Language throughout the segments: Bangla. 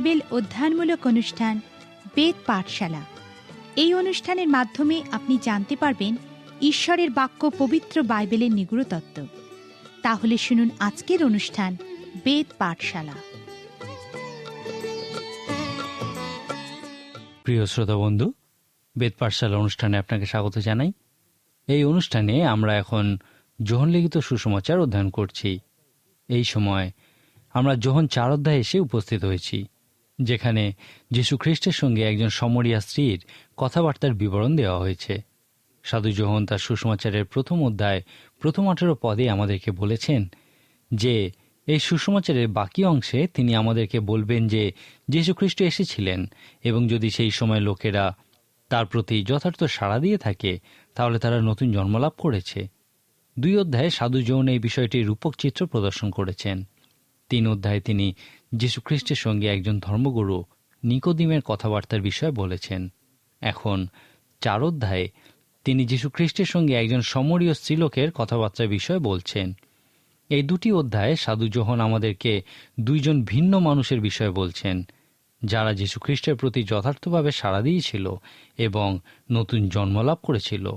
বাইবেল অধ্যয়নমূলক অনুষ্ঠান, বেদ পাঠশালা। এই অনুষ্ঠানের মাধ্যমে আপনি জানতে পারবেন ঈশ্বরের বাক্য পবিত্র বাইবেলের নিগুড় তাহলে শুনুন আজকের অনুষ্ঠান, বেদ পাঠশালা। প্রিয় শ্রোতা বন্ধু, বেদ পাঠশালা অনুষ্ঠানে আপনাকে স্বাগত জানাই। এই অনুষ্ঠানে আমরা এখন যোহন লিখিত সুসমাচার অধ্যয়ন করছি। এই সময় আমরা যোহন চার অধ্যায়ে এসে উপস্থিত হয়েছি। যেখানে খ্রিস্টের সঙ্গে একজন সমরিয়া স্ত্রীর কথাবার্তার বিবরণ দেওয়া হয়েছে। সাধু যোহন তার সুষমাচারের প্রথম অধ্যায়, প্রথম আঠেরো পদে আমাদেরকে বলেছেন যে, এই সুষমাচারের বাকি অংশে তিনি আমাদেরকে বলবেন যে যীশু খ্রিস্ট এসেছিলেন এবং যদি সেই সময় লোকেরা তার প্রতি যথার্থ সাড়া দিয়ে থাকে, তাহলে তারা নতুন জন্মলাভ করেছে। দুই অধ্যায়ে সাধু যৌন এই বিষয়টির রূপক চিত্র প্রদর্শন করেছেন। তিন অধ্যায়ে তিনি যীশু খ্রিস্টের সঙ্গে একজন ধর্মগুরু নিকোদিমের কথাবার্তার বিষয়ে বলেছেন। এখন চার অধ্যায়ে তিনি যীশু খ্রিস্টের সঙ্গে একজন সমরীয় স্ত্রীলোকের কথাবার্তার বিষয়ে বলছেন। এই দুটি অধ্যায়ে সাধু যোহন আমাদেরকে দুইজন ভিন্ন মানুষের বিষয়ে বলছেন, যারা যীশু খ্রিস্টের প্রতি যথার্থভাবে সাড়া দিয়েছিল এবং নতুন জন্মলাভ করেছিল।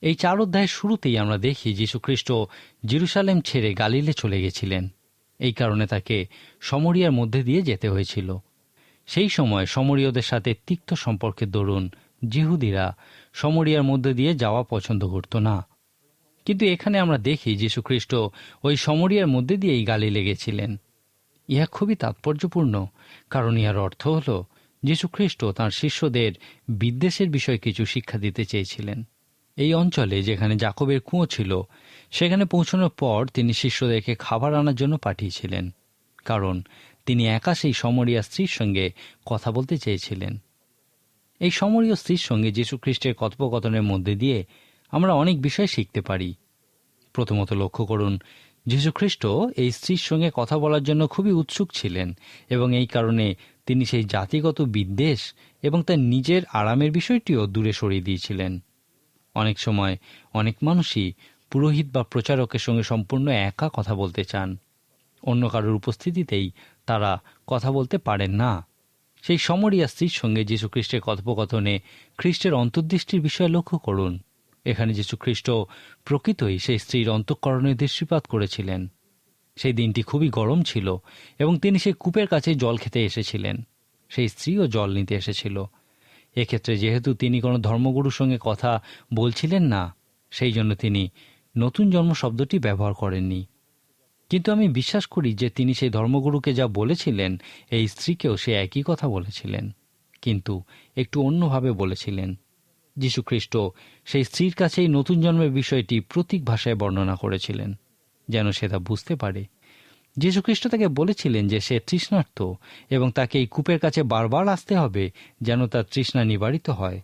এই চার অধ্যায়ের শুরুতেই আমরা দেখি যীশুখ্রিস্ট জেরুসালেম ছেড়ে গালিলে চলে গেছিলেন। এই কারণে তাকে সমরিয়ার মধ্যে দিয়ে যেতে হয়েছিল। সেই সময় সমরীয়দের সাথে তিক্ত সম্পর্কের দরুন জিহুদিরা সমরিয়ার মধ্যে দিয়ে যাওয়া পছন্দ করত না। কিন্তু এখানে আমরা দেখি যীশুখ্রিস্ট ওই সমরিয়ার মধ্যে দিয়েই গালি লেগেছিলেন। ইহা খুবই তাৎপর্যপূর্ণ, কারণ ইহার অর্থ হল, যীশুখ্রিস্ট তাঁর শিষ্যদের বিদ্বেষের বিষয়ে কিছু শিক্ষা দিতে চেয়েছিলেন। এই অঞ্চলে যেখানে জাকবের কুঁয়ো ছিল, সেখানে পৌঁছানোর পর তিনি শিষ্যদেরকে খাবার আনার জন্য পাঠিয়েছিলেন, কারণ তিনি একা সেই সমরিয়া স্ত্রীর সঙ্গে কথা বলতে চেয়েছিলেন। এই সমরীয় স্ত্রীর সঙ্গে যীশুখ্রিস্টের কথোপকথনের মধ্যে দিয়ে আমরা অনেক বিষয় শিখতে পারি। প্রথমত লক্ষ্য করুন যীশুখ্রিস্ট এই স্ত্রীর সঙ্গে কথা বলার জন্য খুবই উৎসুক ছিলেন এবং এই কারণে তিনি সেই জাতিগত বিদ্বেষ এবং তার নিজের আরামের বিষয়টিও দূরে সরিয়ে দিয়েছিলেন। অনেক সময় অনেক মানুষই পুরোহিত বা প্রচারকের সঙ্গে সম্পূর্ণ একা কথা বলতে চান। অন্য কারোর উপস্থিতিতেই তারা কথা বলতে পারেন না। সেই সমরিয়া স্ত্রীর সঙ্গে যীশু খ্রিস্টের কথোপকথনে খ্রিস্টের অন্তর্দৃষ্টির বিষয়ে লক্ষ্য করুন। এখানে যীশু খ্রিস্ট প্রকৃতই সেই স্ত্রীর অন্তঃকরণে দৃষ্টিপাত করেছিলেন। সেই দিনটি খুবই গরম ছিল এবং তিনি সেই কূপের কাছে জল খেতে এসেছিলেন। সেই স্ত্রীও জল নিতে এসেছিল। এক্ষেত্রে যেহেতু তিনি কোনো ধর্মগুরুর সঙ্গে কথা বলছিলেন না, সেই জন্য তিনি নতুন জন্ম শব্দটি ব্যবহার করেননি। কিন্তু আমি বিশ্বাস করি যে তিনি সেই ধর্মগুরুকে যা বলেছিলেন, এই স্ত্রীকেও সে একই কথা বলেছিলেন, কিন্তু একটু অন্যভাবে বলেছিলেন। যীশুখ্রিস্ট সেই স্ত্রীর কাছেই নতুন জন্মের বিষয়টি প্রতীক ভাষায় বর্ণনা করেছিলেন, যেন সে তা বুঝতে পারে। যীশুখ্রিস্ট তাকে বলেছিলেন যে সে তৃষ্ণার্থ এবং তাকে এই কূপের কাছে বারবার আসতে হবে যেন তার তৃষ্ণা নিবারিত হয়।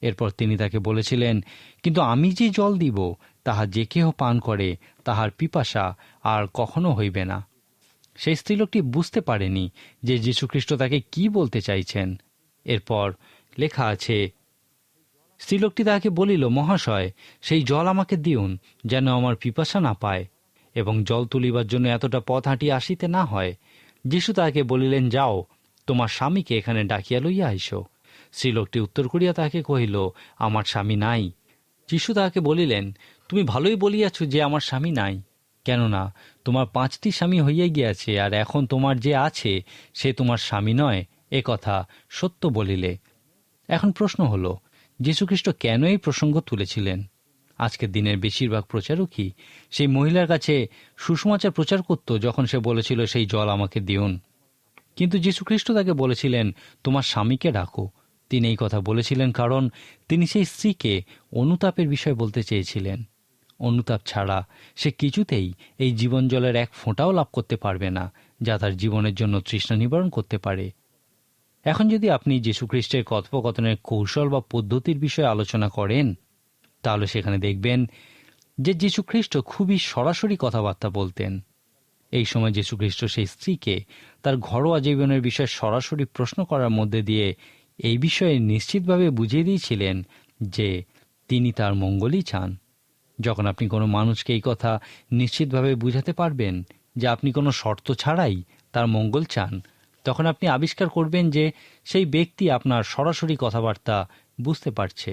এরপর তিনি তাকে বলেছিলেন, কিন্তু আমি যে জল দিব, তাহা যে কেহ পান করে, তাহার পিপাসা আর কখনো হইবে না। সেই স্ত্রীলোকটি বুঝতে পারেনি যে যীশুখ্রিস্ট তাকে কি বলতে চাইছেন। এরপর লেখা আছে, স্ত্রীলোকটি তাকে বলিল, মহাশয়, সেই জল আমাকে দিউন, যেন আমার পিপাসা না পায় এবং জল তুলিবার জন্য এতটা পথ হাঁটিয়ে আসিতে না হয়, যিশু তাহাকে বলিলেন, যাও, তোমার স্বামীকে এখানে ডাকিয়া লইয়া আইসো। স্ত্রীলোকটি উত্তর করিয়া তাহাকে কহিল, আমার স্বামী নাই। যিশু তাহাকে বলিলেন, তুমি ভালোই বলিয়াছ যে আমার স্বামী নাই, কেননা তোমার পাঁচটি স্বামী হইয়া গিয়াছে, আর এখন তোমার যে আছে, সে তোমার স্বামী নয়। এ কথা সত্য বলিলে। এখন প্রশ্ন হলো যীশুখ্রিস্ট কেন এই প্রসঙ্গ তুলেছিলেন? আজকের দিনের বেশিরভাগ প্রচারকই সেই মহিলার কাছে সুসমাচার প্রচার করত যখন সে বলেছিল, সেই জল আমাকে দিউন কিন্তু যীশুখ্রিস্ট তাকে বলেছিলেন, তোমার স্বামীকে ডাকো। তিনি এই কথা বলেছিলেন কারণ তিনি সেই স্ত্রীকে অনুতাপের বিষয় বলতে চেয়েছিলেন। অনুতাপ ছাড়া সে কিছুতেই এই জীবন জলের এক ফোঁটাও লাভ করতে পারবে না, যা তার জীবনের জন্য তৃষ্ণা নিবারণ করতে পারে। এখন যদি আপনি যীশুখ্রিস্টের কথোপকথনের কৌশল বা পদ্ধতির বিষয়ে আলোচনা করেন তাহলে সেখানে দেখবেন যে যীশুখ্রিস্ট খুবই সরাসরি কথাবার্তা বলতেন। এই সময় যীশুখ্রিস্ট সেই স্ত্রীকে তার ঘরোয়া জীবনের বিষয়ে সরাসরি প্রশ্ন করার মধ্যে দিয়ে এই বিষয়ে নিশ্চিতভাবে বুঝিয়ে দিয়েছিলেন যে তিনি তার মঙ্গলই চান। যখন আপনি কোনো মানুষকে এই কথা নিশ্চিতভাবে বুঝাতে পারবেন যে আপনি কোনো শর্ত ছাড়াই তার মঙ্গল চান, তখন আপনি আবিষ্কার করবেন যে সেই ব্যক্তি আপনার সরাসরি কথাবার্তা বুঝতে পারছে।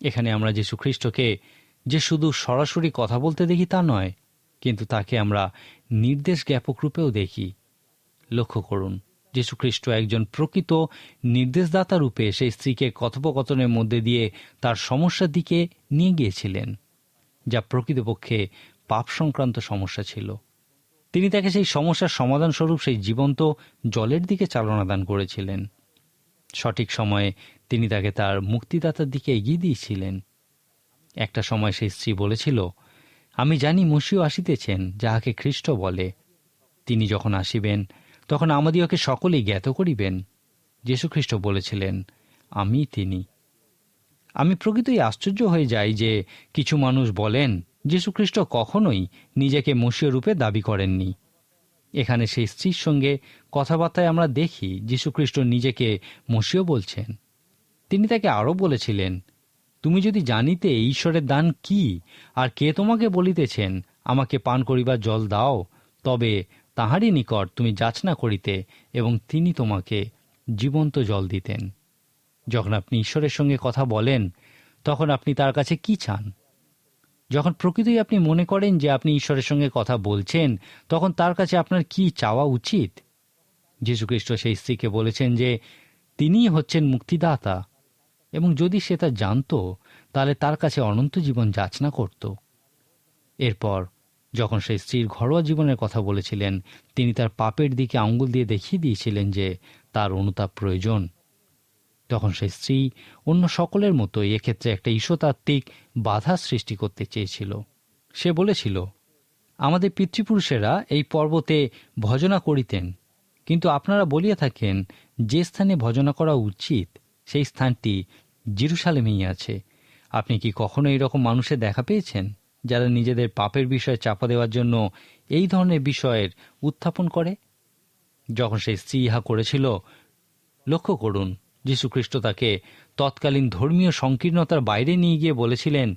এখানে আমরা যীশু খ্রিস্টকে যে শুধু সরাসরি কথা বলতে দেখি তা নয়, কিন্তু তাকে আমরা নির্দেশ জ্ঞাপক রূপেও দেখি। লক্ষ্য করুন, যীশুখ্রিস্ট একজন প্রকৃত নির্দেশদাতা রূপে সেই স্ত্রীকে কথোপকথনের মধ্যে দিয়ে তার সমস্যার দিকে নিয়ে গিয়েছিলেন, যা প্রকৃতপক্ষে পাপ সংক্রান্ত সমস্যা ছিল। তিনি তাকে সেই সমস্যার সমাধান স্বরূপ সেই জীবন্ত জলের দিকে চালনা দান করেছিলেন। সঠিক সময়ে তিনি তাকে তার মুক্তিদাতার দিকে এগিয়ে দিয়েছিলেন। একটা সময় সেই স্ত্রী বলেছিল, আমি জানি মসিও আসিতেছেন, যাহাকে খ্রিস্ট বলে। তিনি যখন আসিবেন, তখন আমাদিওকে সকলেই জ্ঞাত করিবেন। যীশুখ্রিস্ট বলেছিলেন, আমি তিনি। আমি প্রকৃতই আশ্চর্য হয়ে যাই যে কিছু মানুষ বলেন, যীশুখ্রিস্ট কখনোই নিজেকে মসীয় রূপে দাবি করেননি। এখানে সেই স্ত্রীর সঙ্গে কথাবার্তায় আমরা দেখি যীশুখ্রিস্ট নিজেকে মসীয় বলছেন। তিনি তাকে আরও বলেছিলেন, তুমি যদি জানিতে ঈশ্বরের দান কি আর কে তোমাকে বলিতেছেন, আমাকে পান করিবার জল দাও, তবে তাহারই নিকট তুমি যাচনা করিতে এবং তিনি তোমাকে জীবন্ত জল দিতেন। যখন আপনি ঈশ্বরের সঙ্গে কথা বলেন, তখন আপনি তার কাছে কি চান? যখন প্রকৃতই আপনি মনে করেন যে আপনি ঈশ্বরের সঙ্গে কথা বলছেন, তখন তার কাছে আপনার কি চাওয়া উচিত? যীশুখ্রিস্ট সেই স্ত্রীকে বলেছেন যে, তিনিই হচ্ছেন মুক্তিদাতা এবং যদি সে তা জানত, তাহলে তার কাছে অনন্ত জীবন যাচনা করত। এরপর যখন সেই স্ত্রীর ঘরোয়া জীবনের কথা বলেছিলেন, তিনি তার পাপের দিকে আঙ্গুল দিয়ে দেখিয়ে দিয়েছিলেন যে, তার অনুতাপ প্রয়োজন। তখন সেই স্ত্রী অন্য সকলের মতোই এক্ষেত্রে একটা ঈশ্বতাত্ত্বিক বাধা সৃষ্টি করতে চেয়েছিল। সে বলেছিল, আমাদের পিতৃপুরুষেরা এই পর্বতে ভজনা করিতেন। কিন্তু আপনারা বলিয়া থাকেন, যে স্থানে ভজনা করা উচিত, সেই স্থানটি জিরুসালেমেই আছে। আপনি কি কখনো এইরকম মানুষের দেখা পেয়েছেন, যারা নিজেদের পাপের বিষয়ে চাপা দেওয়ার জন্য এই ধরনের বিষয়ের উত্থাপন করে? যখন সেই স্ত্রী ইহা করেছিল, লক্ষ্য করুন, যীশুখ্রিস্ট তাকে তৎকালীন ধর্মীয় সংকীর্ণতার বাইরে নিয়ে গিয়ে বলেছিলেন,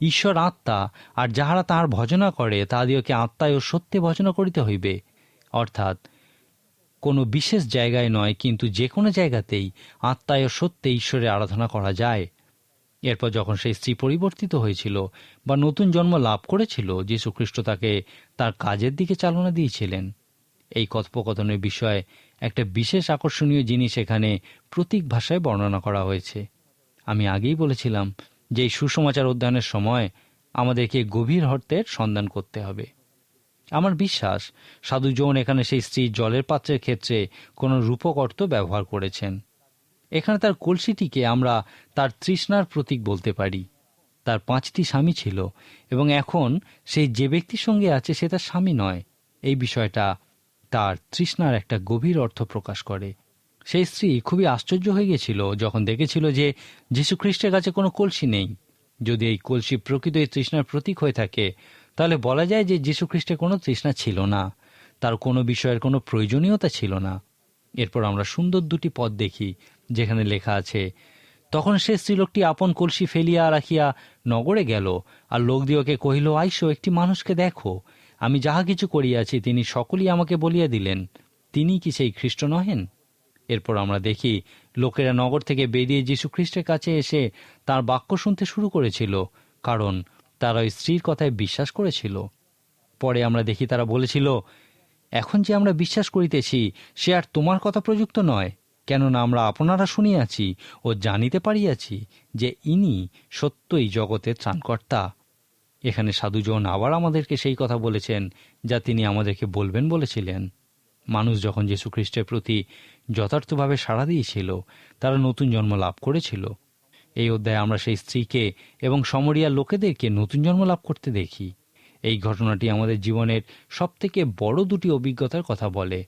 ঈশ্বর আত্মা, আর যাহারা তাহার ভজনা করে তাহাদিওকে আত্মায় ও সত্যে ভজনা করিতে হইবে। অর্থাৎ কোনো বিশেষ জায়গায় নয়, কিন্তু যে কোনো জায়গাতেই আত্মায় ও সত্যে ঈশ্বরের আরাধনা করা যায়। এরপর যখন সেই স্ত্রী পরিবর্তিত হয়েছিল বা নতুন জন্ম লাভ করেছিল, যীশুখ্রিস্ট তাকে তার কাজের দিকে চালনা দিয়েছিলেন। এই কথোপকথনের বিষয়ে একটা বিশেষ আকর্ষণীয় জিনিস এখানে প্রতীক ভাষায় বর্ণনা করা হয়েছে। আমি আগেই বলেছিলাম যে সুসমাচার অধ্যয়নের সময় আমাদেরকে গভীর অর্থের সন্ধান করতে হবে। আমার বিশ্বাস, সাধু জোন এখানে সেই স্ত্রী জলের পাত্রের ক্ষেত্রে কোনো রূপক অর্থ ব্যবহার করেছেন। এখানে তার কলসিটিকে আমরা তার তৃষ্ণার প্রতীক বলতে পারি। তার পাঁচটি স্বামী ছিল এবং এখন সেই যে ব্যক্তির সঙ্গে আছে সে তার স্বামী নয়। এই বিষয়টা তার তৃষ্ণার একটা গভীর অর্থ প্রকাশ করে। সেই স্ত্রী খুবই আশ্চর্য হয়ে গেছিল যখন দেখেছিল যে যীশুখ্রিস্টের কাছে কোনো কলসি নেই। যদি এই কলসি প্রকৃত এই তৃষ্ণার প্রতীক হয়ে থাকে তাহলে বলা যায় যে যীশুখ্রিস্টের কোনো তৃষ্ণা ছিল না। তার কোনো বিষয়ের কোনো প্রয়োজনীয়তা ছিল না। এরপর আমরা সুন্দর দুটি পদ দেখি, যেখানে লেখা আছে, তখন সে স্ত্রীলোকটি আপন কলসি ফেলিয়া রাখিয়া নগরে গেল, আর লোক দিওকে কহিল, আইসো, একটি মানুষকে দেখো। আমি যাহা কিছু করিয়াছি, তিনি সকলেই আমাকে বলিয়া দিলেন। তিনি কি সেই খ্রিস্ট নহেন? এরপর আমরা দেখি, লোকেরা নগর থেকে বেরিয়ে যীশু খ্রিস্টের কাছে এসে তার বাক্য শুনতে শুরু করেছিল, কারণ তারা ওই স্ত্রীর কথায় বিশ্বাস করেছিল। পরে আমরা দেখি তারা বলেছিল, এখন যে আমরা বিশ্বাস করিতেছি, সে আর তোমার কথা প্রযুক্ত নয়। কেননা আমরা আপনারা শুনিয়াছি ও জানিতে পারিয়াছি যে ইনি সত্যই জগতের ত্রাণকর্তা। এখানে সাধুজন আবার আমাদেরকে সেই কথা বলেছেন যা তিনি আমাদেরকে বলবেন বলেছিলেন। মানুষ যখন যীশু খ্রিস্টের প্রতি যথার্থভাবে সাড়া দিয়েছিল, তারা নতুন জন্ম লাভ করেছিল। এই অধ্যায়ে আমরা সেই স্ত্রীকে এবং সমরিয়া লোকেদেরকে নতুন জন্ম লাভ করতে দেখি। এই ঘটনাটি আমাদের জীবনের সবথেকে বড় দুটি অভিজ্ঞতার কথা বলে।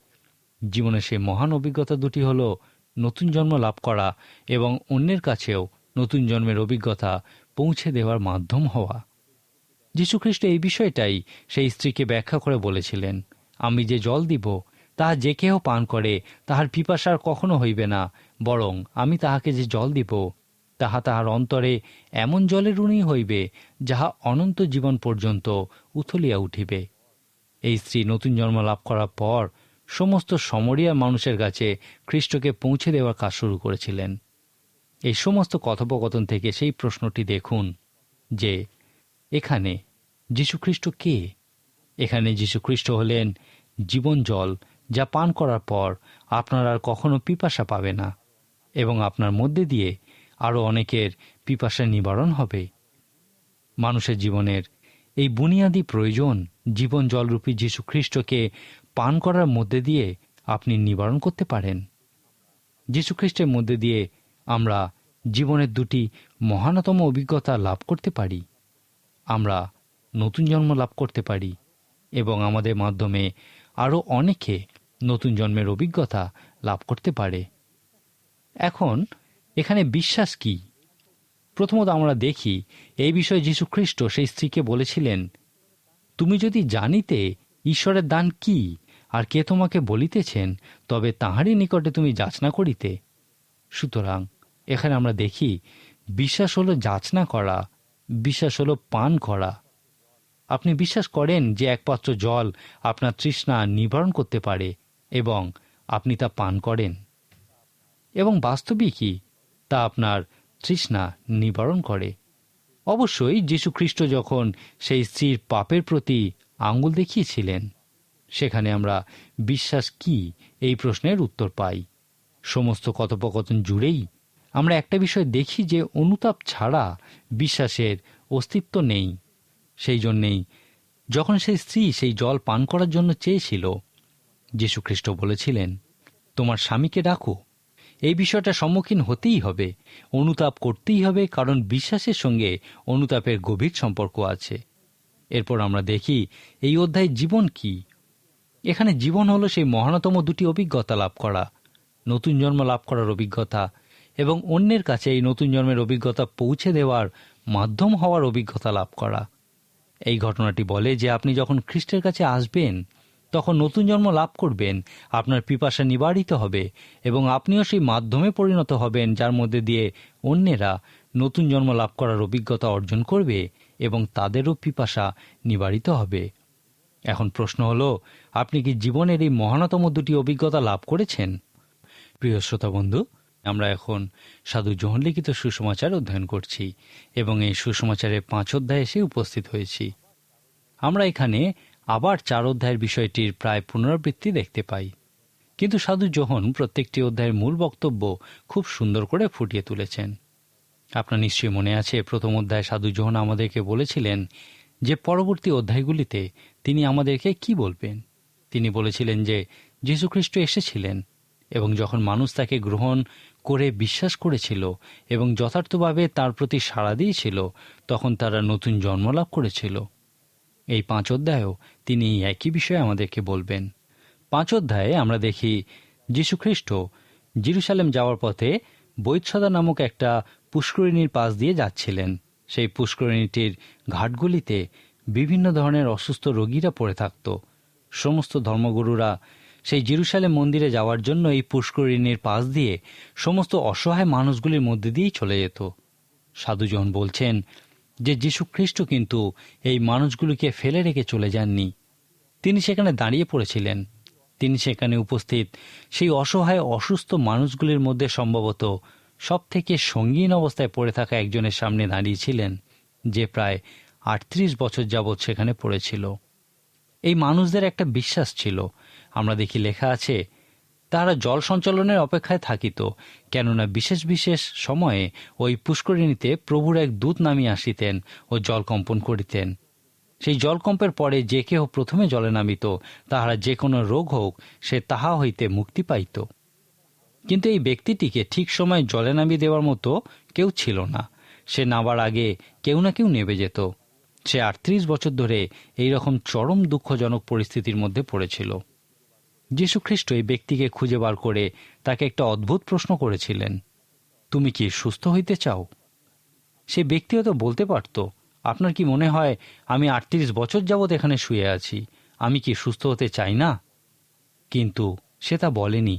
জীবনের সেই মহান অভিজ্ঞতা দুটি হল নতুন জন্ম লাভ করা এবং অন্যের কাছেও নতুন জন্মের অভিজ্ঞতা পৌঁছে দেওয়ার মাধ্যম হওয়া। যীশুখ্রিস্ট এই বিষয়টাই সেই স্ত্রীকে ব্যাখ্যা করে বলেছিলেন, আমি যে জল দিব, তাহা যে কেহ পান করে, তাহার পিপাসার কখনো হইবে না, বরং আমি তাহাকে যে জল দিব তাহা তাহার অন্তরে এমন জলের ঋণী হইবে, যাহা অনন্ত জীবন পর্যন্ত উথলিয়া উঠিবে। এই স্ত্রী নতুন জন্ম লাভ করার পর সমস্ত সমরিয়া মানুষের কাছে খ্রিস্টকে পৌঁছে দেওয়ার কাজ শুরু করেছিলেন। এই সমস্ত কথোপকথন থেকে সেই প্রশ্নটি দেখুন যে, এখানে যীশুখ্রিস্ট কে? এখানে যীশুখ্রিস্ট হলেন জীবন জল যা পান করার পর আপনার আর কখনো পিপাসা পাবে না এবং আপনার মধ্যে দিয়ে আরও অনেকের পিপাসা নিবারণ হবে। মানুষের জীবনের এই বুনিয়াদী প্রয়োজন জীবন জলরূপী খ্রিস্টকে পান করার মধ্যে দিয়ে আপনি নিবারণ করতে পারেন। যীশু খ্রিস্টের মধ্যে দিয়ে আমরা জীবনের দুটি মহানতম অভিজ্ঞতা লাভ করতে পারি। আমরা নতুন জন্ম লাভ করতে পারি এবং আমাদের মাধ্যমে আরও অনেকে নতুন জন্মের অভিজ্ঞতা লাভ করতে পারে। এখন এখানে বিশ্বাস কি? প্রথমত আমরা দেখি, এই বিষয়ে যীশু খ্রিস্ট সেই স্ত্রীকে বলেছিলেন, তুমি যদি জানিতে ঈশ্বরের দান কি, আর কে তোমাকে বলিতেছেন, তবে তাহারই নিকটে তুমি যাচনা করিতে। সুতরাং এখানে আমরা দেখি, বিশ্বাস হলো যাচনা করা, বিশ্বাস হলো পান করা। আপনি বিশ্বাস করেন যে একপাত্র জল আপনার তৃষ্ণা নিবারণ করতে পারে এবং আপনি তা পান করেন। এবং বাস্তবিকই তা আপনার তৃষ্ণা নিবারণ করে। অবশ্যই যীশু খ্রিস্ট যখন সেই স্ত্রীর পাপের প্রতি আঙ্গুল দেখিয়েছিলেন, সেখানে আমরা বিশ্বাস কি এই প্রশ্নের উত্তর পাই। সমস্ত কথোপকথন জুড়েই আমরা একটা বিষয় দেখি যে অনুতাপ ছাড়া বিশ্বাসের অস্তিত্ব নেই। সেই জন্যেই যখন সেই স্ত্রী সেই জল পান করার জন্য চেয়েছিল, যীশুখ্রিস্ট বলেছিলেন, তোমার স্বামীকে ডাকো এই বিষয়টা সম্মুখীন হতেই হবে, অনুতাপ করতেই হবে, কারণ বিশ্বাসের সঙ্গে অনুতাপের গভীর সম্পর্ক আছে। এরপর আমরা দেখি, এই অধ্যায় জীবন কি? এখানে জীবন হলো সেই মহানতম দুটি অভিজ্ঞতা লাভ করা, নতুন জন্ম লাভ করার অভিজ্ঞতা এবং অন্যের কাছে এই নতুন জন্মের অভিজ্ঞতা পৌঁছে দেওয়ার মাধ্যম হওয়ার অভিজ্ঞতা লাভ করা। এই ঘটনাটি বলে যে আপনি যখন খ্রিস্টের কাছে আসবেন তখন নতুন জন্ম লাভ করবেন, আপনার পিপাসা নিবারিত হবে এবং আপনিও সেই মাধ্যমে পরিণত হবেন যার মধ্যে দিয়ে অন্যেরা নতুন জন্ম লাভ করার অভিজ্ঞতা অর্জন করবে এবং তাদেরও পিপাসা নিবারিত হবে। এখন প্রশ্ন হলো, আপনি কি জীবনের এই মহানতম দুটি অভিজ্ঞতা লাভ করেছেন? প্রিয় শ্রোতা বন্ধু, আমরা এখন সাধু জোহন লিখিত সুসমাচার অধ্যয়ন করছি এবং এই সুসমাচারের পাঁচ অধ্যায় এসে উপস্থিত হয়েছি। আমরা এখানে আবার চার অধ্যায়ের বিষয়টির প্রায় পুনরাবৃত্তি দেখতে পাই। কিন্তু সাধু জোহন প্রত্যেকটি অধ্যায়ের মূল বক্তব্য খুব সুন্দর করে ফুটিয়ে তুলেছেন। আপনার নিশ্চয়ই মনে আছে, প্রথম অধ্যায় সাধু জোহন আমাদেরকে বলেছিলেন যে, পরবর্তী অধ্যায়গুলিতে তিনি আমাদেরকে কি বলবেন? তিনি বলেছিলেন যে, যীশুখ্রিস্ট এসেছিলেন এবং যখন মানুষ তাকে গ্রহণ করে বিশ্বাস করেছিল এবং যথার্থভাবে তার প্রতি সাড়া দিয়েছিল, তখন তারা নতুন জন্ম লাভ করেছিল। এই পাঁচ অধ্যায়েও তিনি একই বিষয়ে আমাদেরকে বলবেন। পাঁচ অধ্যায়ে আমরা দেখি, যীশুখ্রিস্ট জিরুসালেম যাওয়ার পথে বৈৎসদা নামক একটা পুষ্করিণীর পাশ দিয়ে যাচ্ছিলেন। সেই পুষ্করিণীটির ঘাটগুলিতে বিভিন্ন ধরনের অসুস্থ রোগীরা পড়ে থাকত। সমস্ত ধর্মগুরুরা সেই জিরুসালেম মন্দিরে যাওয়ার জন্য এই পুষ্করিণীর পাশ দিয়ে সমস্ত অসহায় মানুষগুলির মধ্যে দিয়েই চলে যেত। সাধুজন বলছেন যে যীশু খ্রিস্ট কিন্তু এই মানুষগুলিকে ফেলে রেখে চলে যাননি। তিনি সেখানে দাঁড়িয়ে পড়েছিলেন। তিনি সেখানে উপস্থিত সেই অসহায়, অসুস্থ মানুষগুলির মধ্যে সম্ভবত সব থেকে সঙ্গীন অবস্থায় পড়ে থাকা একজনের সামনে দাঁড়িয়েছিলেন, যে প্রায় আটত্রিশ বছর যাবৎ সেখানে পড়েছিল। এই মানুষদের একটা বিশ্বাস ছিল। আমরা দেখি লেখা আছে তারা জল সঞ্চালনের অপেক্ষায় থাকিত, কেননা বিশেষ বিশেষ সময়ে ওই পুষ্করিণীতে প্রভুর এক দূত নামিয়ে আসিতেন ও জল কম্পন করিতেন। সেই জলকম্পের পরে যে কেহ প্রথমে জলে নামিত, তাহারা যে কোনো রোগ হোক, সে তাহা হইতে মুক্তি পাইত। কিন্তু এই ব্যক্তিটিকে ঠিক সময় জলে নামিয়ে দেওয়ার মতো কেউ ছিল না। সে নাবার আগে কেউ না কেউ নেবে যেত। সে আটত্রিশ বছর ধরে এই রকম চরম দুঃখজনক পরিস্থিতির মধ্যে পড়েছিল। যীশুখ্রিস্ট এই ব্যক্তিকে খুঁজে বার করে তাকে একটা অদ্ভুত প্রশ্ন করেছিলেন, তুমি কি সুস্থ হইতে চাও? সে ব্যক্তি হয়তো বলতে পারত, আপনার কি মনে হয় আমি আটত্রিশ বছর যাবৎ এখানে শুয়ে আছি, আমি কি সুস্থ হতে চাই না? কিন্তু সে তা বলেনি।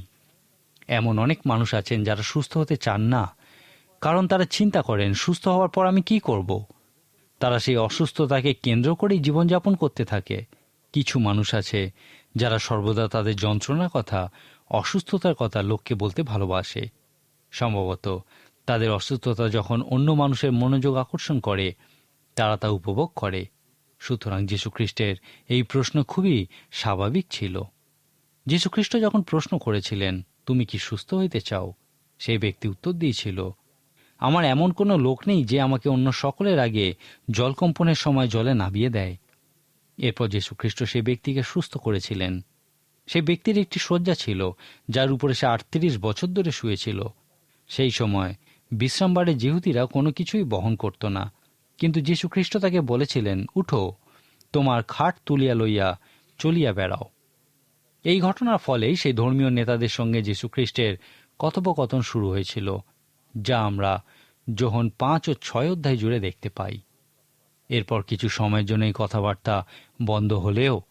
এমন অনেক মানুষ আছেন যারা সুস্থ হতে চান না, কারণ তারা চিন্তা করেন, সুস্থ হওয়ার পর আমি কি করব? তারা সেই অসুস্থতাকে কেন্দ্র করেই জীবনযাপন করতে থাকে। কিছু মানুষ আছে যারা সর্বদা তাদের যন্ত্রণার কথা, অসুস্থতার কথা লোককে বলতে ভালোবাসে। সম্ভবত তাদের অসুস্থতা যখন অন্য মানুষের মনোযোগ আকর্ষণ করে, তারা তা উপভোগ করে। সুতরাং যীশুখ্রিস্টের এই প্রশ্ন খুবই স্বাভাবিক ছিল। যীশুখ্রিস্ট যখন প্রশ্ন করেছিলেন, তুমি কি সুস্থ হইতে চাও? সেই ব্যক্তি উত্তর দিয়েছিল, আমার এমন কোনো লোক নেই যে আমাকে অন্য সকলের আগে জলকম্পনের সময় জলে নামিয়ে দেয়। এরপর যীশুখ্রিস্ট সেই ব্যক্তিকে সুস্থ করেছিলেন। সেই ব্যক্তির একটি শয্যা ছিল, যার উপরে সে আটত্রিশ বছর ধরে শুয়েছিল। সেই সময় বিশ্রামবারে জিহুদিরা কোনো কিছুই বহন করত না। কিন্তু যীশুখ্রিস্ট তাকে বলেছিলেন, উঠো, তোমার খাট তুলিয়া লইয়া চলিয়া বেড়াও। এই ঘটনার ফলেই সেই ধর্মীয় নেতাদের সঙ্গে যীশুখ্রিস্টের কথোপকথন শুরু হয়েছিল, যা আমরা যখন পাঁচ ও ছয় অধ্যায় জুড়ে দেখতে পাই। এরপর কিছু সময়ের জন্য এই কথাবার্তা বন্ধ হলেও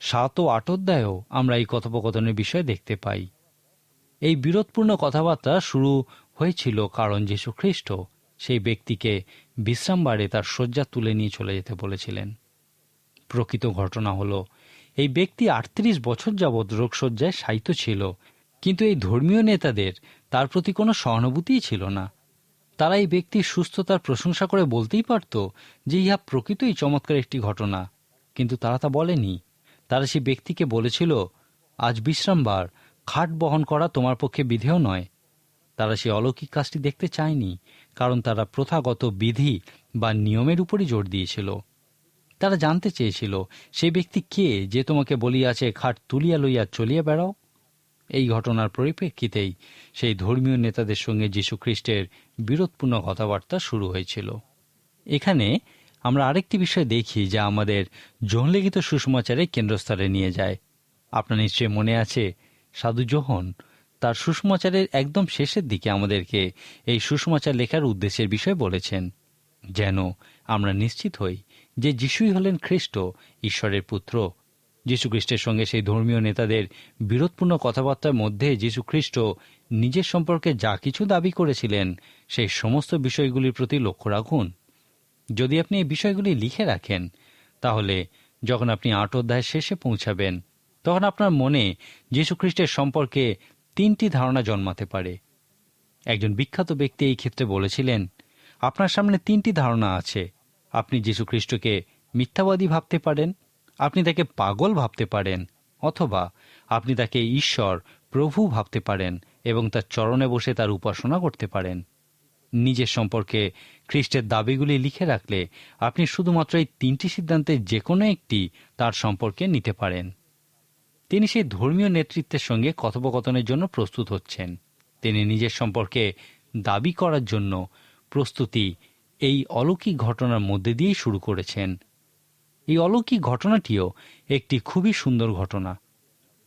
সাত ও আট অধ্যায়েও আমরা এই কথোপকথনের বিষয়ে দেখতে পাই। এই বিরোধপূর্ণ কথাবার্তা শুরু হয়েছিল কারণ খ্রিস্ট সেই ব্যক্তিকে বিশ্রামবারে তার শয্যা তুলে নিয়ে চলে যেতে বলেছিলেন। প্রকৃত ঘটনা হলো, এই ব্যক্তি আটত্রিশ বছর যাবৎ রোগশয্যায় সাহিত্য ছিল, কিন্তু এই ধর্মীয় নেতাদের তার প্রতি কোনো সহানুভূতিই ছিল না। তারা এই ব্যক্তির সুস্থতার প্রশংসা করে বলতেই পারত যে ইহা প্রকৃতই চমৎকার একটি ঘটনা। কিন্তু তারা তা বলেনি। তারা সেই ব্যক্তিকে বলেছিল, আজ বিশ্রামবার, খাট বহন করা তোমার পক্ষে বিধেয় নয়। তারা সেই অলৌকিক কাজটি দেখতে চায়নি, কারণ তারা প্রথাগত বিধি বা নিয়মের উপরই জোর দিয়েছিল। তারা জানতে চেয়েছিল সেই ব্যক্তি কে যে তোমাকে বলিয়াছে, খাট তুলিয়া লইয়া চলিয়া বেড়াও? এই ঘটনার পরিপ্রেক্ষিতেই সেই ধর্মীয় নেতাদের সঙ্গে যীশুখ্রিস্টের বিরোধপূর্ণ কথাবার্তা শুরু হয়েছিল। এখানে আমরা আরেকটি বিষয় দেখি যা আমাদের জোহনলিখিত সুষমাচারে কেন্দ্রস্থলে নিয়ে যায়। আপনার নিশ্চয়ই মনে আছে, সাধু জোহন তার সুষমাচারের একদম শেষের দিকে আমাদেরকে এই সুষমাচার লেখার উদ্দেশ্যের বিষয়ে বলেছেন, যেন আমরা নিশ্চিত হই যে যিশুই হলেন খ্রিস্ট, ঈশ্বরের পুত্র যীশুখ্রিস্টের সঙ্গে সেই ধর্মীয় নেতাদের বিরোধপূর্ণ কথাবার্তার মধ্যে যীশুখ্রিস্ট নিজের সম্পর্কে যা কিছু দাবি করেছিলেন, সেই সমস্ত বিষয়গুলির প্রতি লক্ষ্য রাখুন। যদি আপনি এই বিষয়গুলি লিখে রাখেন, তাহলে যখন আপনি আট অধ্যায়ের শেষে পৌঁছাবেন, তখন আপনার মনে যীশুখ্রিস্টের সম্পর্কে তিনটি ধারণা জন্মাতে পারে। একজন বিখ্যাত ব্যক্তি এই ক্ষেত্রে বলেছিলেন, আপনার সামনে তিনটি ধারণা আছে। আপনি যীশুখ্রিস্টকে মিথ্যাবাদী ভাবতে পারেন আপনি তাকে পাগল ভাবতে পারেন অথবা আপনি তাকে ঈশ্বর, প্রভু ভাবতে পারেন এবং তার চরণে বসে তার উপাসনা করতে পারেন। নিজের সম্পর্কে খ্রিস্টের দাবিগুলি লিখে রাখলে আপনি শুধুমাত্র এই তিনটি সিদ্ধান্তের যে কোনো একটি তার সম্পর্কে নিতে পারেন। তিনি সেই ধর্মীয় নেতৃত্বের সঙ্গে কথোপকথনের জন্য প্রস্তুত হচ্ছেন। তিনি নিজের সম্পর্কে দাবি করার জন্য প্রস্তুতি এই অলৌকিক ঘটনার মধ্যে দিয়েই শুরু করেছেন। এই অলৌকিক ঘটনাটিও একটি খুবই সুন্দর ঘটনা।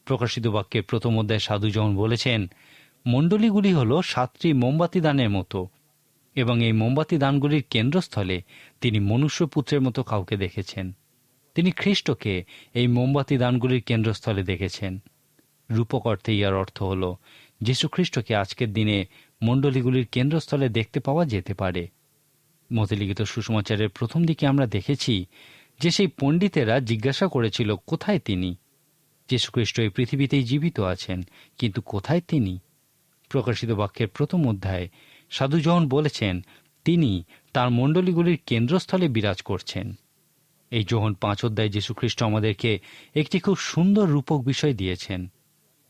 প্রকাশিত বাক্যের প্রথম অধ্যায় সাধু বলেছেন, মণ্ডলীগুলি হল সাতটি মোমবাতি দানের মতো এবং এই মোমবাতি দানগুলির কেন্দ্রস্থলে তিনি মনুষ্যপুত্রের মতো কাউকে দেখেছেন। তিনি খ্রিস্টকে এই মোমবাতি দানগুলির কেন্দ্রস্থলে দেখেছেন। রূপক অর্থে ইয়ার অর্থ হল যীশুখ্রিস্টকে আজকের দিনে মণ্ডলীগুলির কেন্দ্রস্থলে দেখতে পাওয়া যেতে পারে। মতিলিখিত সুষমাচারের প্রথম দিকে আমরা দেখেছি যে সেই পণ্ডিতেরা জিজ্ঞাসা করেছিল, কোথায় তিনি? যীশুখ্রিস্ট এই পৃথিবীতেই জীবিত আছেন, কিন্তু কোথায় তিনি? প্রকাশিত বাক্যের প্রথম অধ্যায়ে সাধু জহন বলেছেন, তিনি তার মণ্ডলীগুলির কেন্দ্রস্থলে বিরাজ করছেন। এই যোহন পাঁচ অধ্যায় যীশুখ্রিস্ট আমাদেরকে একটি খুব সুন্দর রূপক বিষয় দিয়েছেন।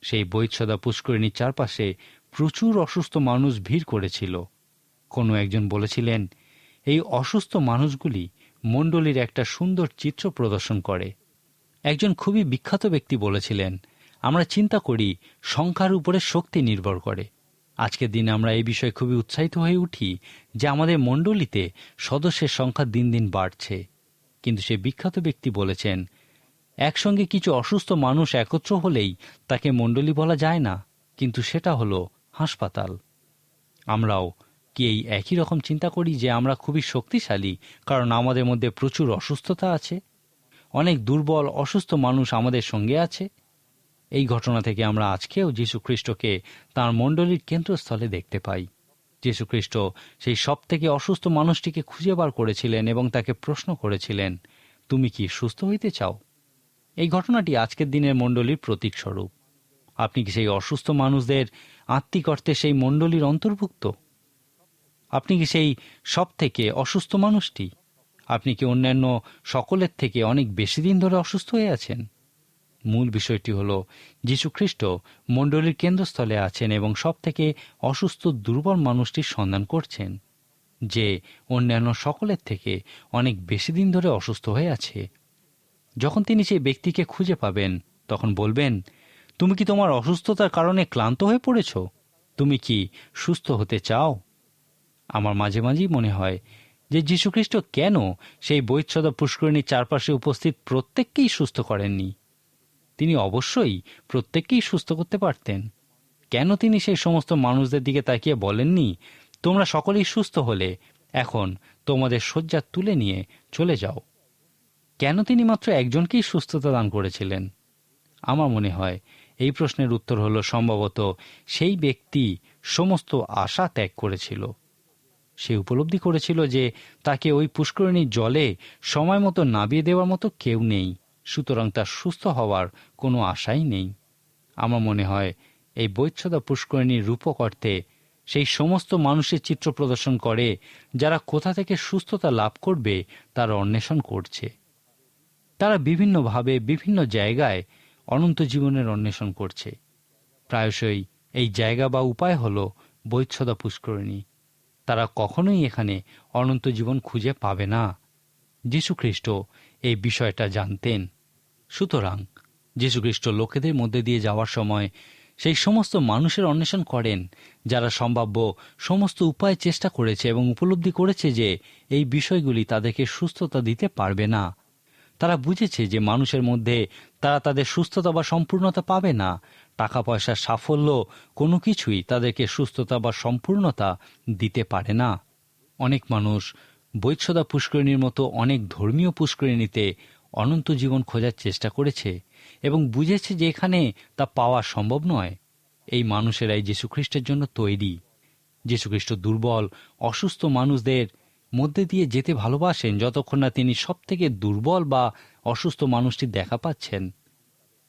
সেই বৈৎসদা পুষ্করিণীর চারপাশে প্রচুর অসুস্থ মানুষ ভিড় করেছিল। কোনো একজন বলেছিলেন, এই অসুস্থ মানুষগুলি মণ্ডলীর একটা সুন্দর চিত্র প্রদর্শন করে। একজন খুবই বিখ্যাত ব্যক্তি বলেছিলেন, আমরা চিন্তা করি সংখ্যার উপরে শক্তি নির্ভর করে। আজকের দিনে আমরা এই বিষয়ে খুবই উৎসাহিত হয়ে উঠি যে আমাদের মণ্ডলীতে সদস্যের সংখ্যা দিন দিন বাড়ছে। কিন্তু সে বিখ্যাত ব্যক্তি বলেছেন, একসঙ্গে কিছু অসুস্থ মানুষ একত্র হলেই তাকে মণ্ডলী বলা যায় না, কিন্তু সেটা হলো হাসপাতাল। আমরাও কি এই একই রকম চিন্তা করি যে আমরা খুবই শক্তিশালী, কারণ আমাদের মধ্যে প্রচুর অসুস্থতা আছে। অনেক দুর্বল, অসুস্থ মানুষ আমাদের সঙ্গে আছে। এই ঘটনা থেকে আমরা আজকেও যীশু খ্রিস্টকে তাঁর মণ্ডলীর কেন্দ্রস্থলে দেখতে পাই। যীশু খ্রিস্ট সেই সব থেকে অসুস্থ মানুষটিকে খুঁজে বার করেছিলেন এবং তাকে প্রশ্ন করেছিলেন, তুমি কি সুস্থ হইতে চাও? এই ঘটনাটি আজকের দিনের মণ্ডলীর প্রতীক স্বরূপ। আপনি কি সেই অসুস্থ মানুষদের আত্মিক অর্থে সেই মণ্ডলীর অন্তর্ভুক্ত? আপনি কি সেই সব থেকে অসুস্থ মানুষটি? আপনি কি অন্যান্য সকলের থেকে অনেক বেশি দিন ধরে অসুস্থ হয়ে আছেন? মূল বিষয়টি হল, যীশুখ্রিস্ট মণ্ডলীর কেন্দ্রস্থলে আছেন এবং সব থেকে অসুস্থ দুর্বল মানুষটির সন্ধান করছেন, যে অন্যান্য সকলের থেকে অনেক বেশি দিন ধরে অসুস্থ হয়ে আছে। যখন তিনি সেই ব্যক্তিকে খুঁজে পাবেন, তখন বলবেন, তুমি কি তোমার অসুস্থতার কারণে ক্লান্ত হয়ে পড়েছ? তুমি কি সুস্থ হতে চাও? আমার মাঝে মাঝেই মনে হয় যে যীশুখ্রিস্ট কেন সেই বৈচ্ছদা পুষ্করিণীর চারপাশে উপস্থিত প্রত্যেককেই সুস্থ করেননি? তিনি অবশ্যই প্রত্যেককেই সুস্থ করতে পারতেন। কেন তিনি সেই সমস্ত মানুষদের দিকে তাকিয়ে বলেননি, তোমরা সকলেই সুস্থ হলে, এখন তোমাদের শয্যা তুলে নিয়ে চলে যাও কেন তিনি মাত্র একজনকেই সুস্থতা দান করেছিলেন? আমার মনে হয় এই প্রশ্নের উত্তর হলো সম্ভবত সেই ব্যক্তি সমস্ত আশা ত্যাগ করেছিল। সে উপলব্ধি করেছিল যে তাকে ওই পুষ্করিণীর জলে সময় মতো নাবিয়ে দেওয়ার মতো কেউ নেই, সুতরাং তার সুস্থ হওয়ার কোনো আশাই নেই। আমার মনে হয় এই বৈচ্ছদা পুষ্করিণীর রূপক অর্থে সেই সমস্ত মানুষের চিত্র প্রদর্শন করে, যারা কোথা থেকে সুস্থতা লাভ করবে তার অন্বেষণ করছে। তারা বিভিন্নভাবে বিভিন্ন জায়গায় অনন্ত জীবনের অন্বেষণ করছে। প্রায়শই এই জায়গা বা উপায় হল বৈচ্ছদা পুষ্করিণী। তারা কখনোই এখানে অনন্ত জীবন খুঁজে পাবে না। যীশুখ্রিস্ট এই বিষয়টা জানতেন। সুতরাং যীশুখ্রিস্ট লোকেদের মধ্যে দিয়ে যাওয়ার সময় সেই সমস্ত মানুষের অন্বেষণ করেন, যারা সম্ভাব্য সমস্ত উপায় চেষ্টা করেছে এবং উপলব্ধি করেছে যে এই বিষয়গুলি তাদেরকে সুস্থতা দিতে পারবে না। তারা বুঝেছে যে মানুষের মধ্যে তারা তাদের সুস্থতা বা সম্পূর্ণতা পাবে না টাকা পয়সার সাফল্য কোনো কিছুই তাদেরকে সুস্থতা বা সম্পূর্ণতা দিতে পারে না। অনেক মানুষ বৈচ্ছদা পুষ্করিণীর মতো অনেক ধর্মীয় পুষ্করিণীতে অনন্ত জীবন খোঁজার চেষ্টা করেছে এবং বুঝেছে যে এখানে তা পাওয়া সম্ভব নয়। এই মানুষেরাই যীশুখ্রিস্টের জন্য তৈরি। যীশুখ্রিস্ট দুর্বল, অসুস্থ মানুষদের মধ্যে দিয়ে যেতে ভালোবাসেন যতক্ষণ না তিনি সব থেকে দুর্বল বা অসুস্থ মানুষটি দেখা পাচ্ছেন।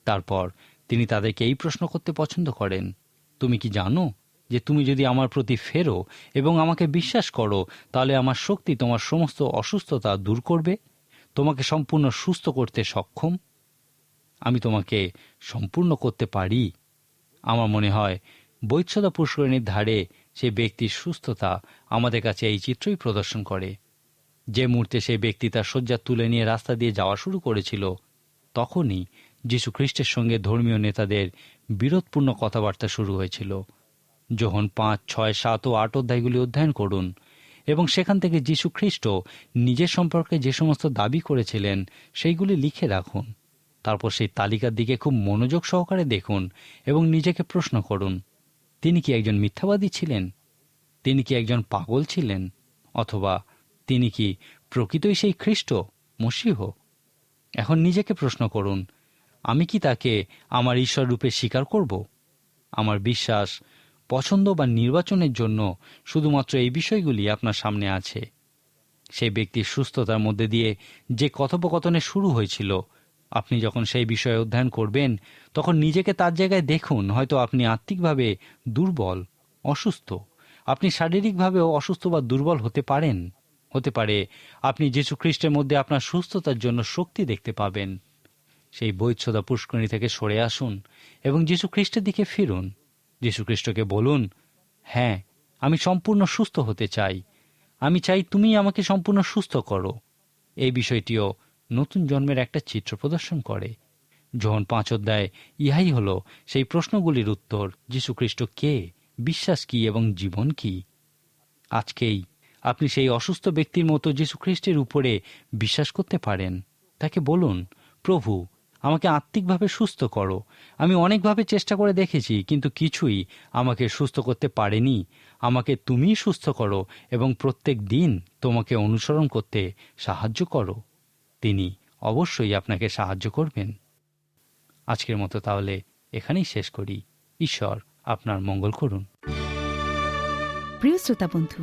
তারপর তিনি তাদেরকে এই প্রশ্ন করতে পছন্দ করেন, তুমি কি জানো যে তুমি যদি আমার প্রতি ফেরো এবং আমাকে বিশ্বাস করো, তাহলে আমার শক্তি তোমার সমস্ত অসুস্থতা দূর করবে? তোমাকে সম্পূর্ণ সুস্থ করতে সক্ষম? আমি তোমাকে সম্পূর্ণ করতে পারি। আমার মনে হয় বৈচ্ছদা পুষ্করিণীর ধারে সে ব্যক্তির সুস্থতা আমাদের কাছে এই চিত্রই প্রদর্শন করে। যে মুহূর্তে সেই ব্যক্তি তার শয্যা তুলে নিয়ে রাস্তা দিয়ে যাওয়া শুরু করেছিল, তখনই যীশু খ্রিস্টের সঙ্গে ধর্মীয় নেতাদের বিরোধপূর্ণ কথাবার্তা শুরু হয়েছিল। যখন পাঁচ, ছয়, সাত ও আট অধ্যায়গুলি অধ্যয়ন করুন এবং সেখান থেকে যীশু খ্রিস্ট নিজের সম্পর্কে যে সমস্ত দাবি করেছিলেন, সেইগুলি লিখে রাখুন। তারপর সেই তালিকার দিকে খুব মনোযোগ সহকারে দেখুন এবং নিজেকে প্রশ্ন করুন, তিনি কি একজন মিথ্যাবাদী ছিলেন? তিনি কি একজন পাগল ছিলেন? অথবা তিনি কি প্রকৃতই সেই খ্রিস্ট, মসিহ? এখন নিজেকে প্রশ্ন করুন আমি কি তাকে আমার ঈশ্বর রূপে স্বীকার করব? আমার বিশ্বাস পছন্দ বা নির্বাচনের জন্য শুধুমাত্র এই বিষয়গুলি আপনার সামনে আছে। সেই ব্যক্তির সুস্থতার মধ্যে দিয়ে যে কথোপকথনে শুরু হয়েছিল, আপনি যখন সেই বিষয়ে অধ্যয়ন করবেন, তখন নিজেকে তার জায়গায় দেখুন, হয়তো আপনি আত্মিকভাবে দুর্বল, অসুস্থ। আপনি শারীরিকভাবেও অসুস্থ বা দুর্বল হতে পারেন। হতে পারে আপনি যীশু খ্রিস্টের মধ্যে আপনার সুস্থতার জন্য শক্তি দেখতে পাবেন। সেই বৈচ্ছদা পুষ্করণী থেকে সরে আসুন এবং যীশু খ্রিস্টের দিকে ফিরুন। যীশু খ্রিস্টকে বলুন হ্যাঁ আমি সম্পূর্ণ সুস্থ হতে চাই। আমি চাই তুমি আমাকে সম্পূর্ণ সুস্থ করো। এই বিষয়টিও নতুন জন্মের একটা চিত্র প্রদর্শন করে। যখন পাঁচ অধ্যায় ইহাই হল, সেই প্রশ্নগুলির উত্তর যীশুখ্রিস্ট কে, বিশ্বাস কি এবং জীবন কি? আজকেই আপনি সেই অসুস্থ ব্যক্তির মতো যীশুখ্রিস্টের উপরে বিশ্বাস করতে পারেন। তাকে বলুন, প্রভু আমাকে আত্মিকভাবে সুস্থ করো। আমি অনেকভাবে চেষ্টা করে দেখেছি, কিন্তু কিছুই আমাকে সুস্থ করতে পারেনি। আমাকে তুমিই সুস্থ করো এবং প্রত্যেক দিন তোমাকে অনুসরণ করতে সাহায্য করো। তিনি অবশ্যই আপনাকে সাহায্য করবেন। আজকের মতো তাহলে এখানেই শেষ করি। ঈশ্বর আপনার মঙ্গল করুন। প্রিয় শ্রোতা বন্ধু